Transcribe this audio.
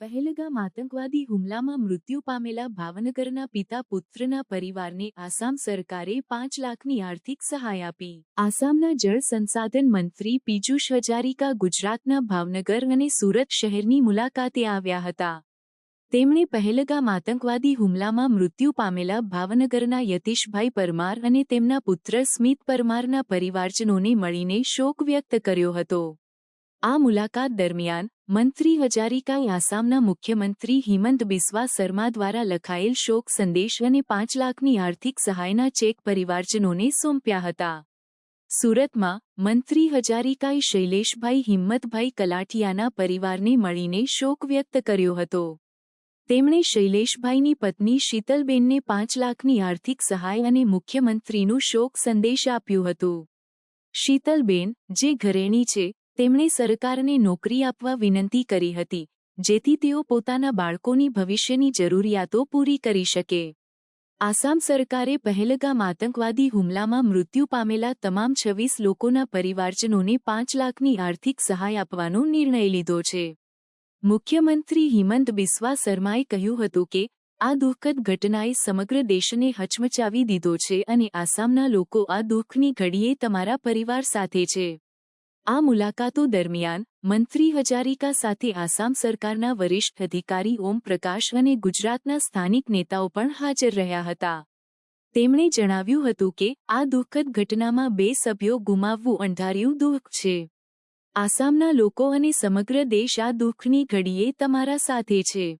પહેલગામ આતંકવાદી હુમલામાં મૃત્યુ પામેલા ભાવનગરના પિતા પુત્રના પરિવારને આસામ સરકારે પાંચ લાખની આર્થિક સહાય આપી. આસામના જળ સંસાધન મંત્રી પીજુષ હજારિકા ગુજરાતના ભાવનગર અને સુરત શહેરની મુલાકાતે આવ્યા હતા. તેમણે પહેલગામ આતંકવાદી હુમલામાં મૃત્યુ પામેલા ભાવનગરના યતીશભાઈ પરમાર અને તેમના પુત્ર સ્મિત પરમારના પરિવારજનોને મળીને શોક વ્યક્ત કર્યો હતો. આ મુલાકાત દરમિયાન મંત્રી હજારિકાએ આસામના મુખ્યમંત્રી હિમંત બિસ્વા શર્મા દ્વારા લખાયેલ શોક સંદેશ અને પાંચ લાખની આર્થિક સહાયના ચેક પરિવારજનોને સોંપ્યા હતા. સુરતમાં, મંત્રી હજારિકાએ શૈલેષભાઈ હિંમતભાઈ કલાઠિયાના પરિવારને મળીને શોક વ્યક્ત કર્યો હતો. તેમણે શૈલેષભાઈની પત્ની શીતલબેનને પાંચ લાખની આર્થિક સહાય અને મુખ્યમંત્રીનું શોક સંદેશ આપ્યું હતું. શીતલબેન, જે ઘરેણી છે તેમણે સરકારને નોકરી આપવા વિનંતી કરી હતી, જેથી તેઓ પોતાના બાળકોની ભવિષ્યની જરૂરિયાતો પૂરી કરી શકે. આસામ સરકારે પહેલગામ આતંકવાદી હુમલામાં મૃત્યુ પામેલા તમામ છવ્વીસ લોકોના પરિવારજનોને પાંચ લાખની આર્થિક સહાય આપવાનો નિર્ણય લીધો છે. મુખ્યમંત્રી હિમંત બિસ્વા શર્માએ કહ્યું હતું કે, આ દુઃખદ ઘટનાએ સમગ્ર દેશને હચમચાવી દીધો છે અને આસામના લોકો આ દુઃખની ઘડીએ તમારા પરિવાર સાથે છે. આ મુલાકાતો દરમિયાન મંત્રી હજારિકા સાથે આસામ સરકારના વરિષ્ઠ અધિકારી ઓમ પ્રકાશ અને ગુજરાતના સ્થાનિક નેતાઓ પણ હાજર રહ્યા હતા. તેમણે જણાવ્યું હતું કે આ દુઃખદ ઘટનામાં બે સભ્યો ગુમાવવું અંધાર્યું દુઃખ છે. આસામના લોકો અને સમગ્ર દેશ આ દુઃખની ઘડીએ તમારા સાથે છે.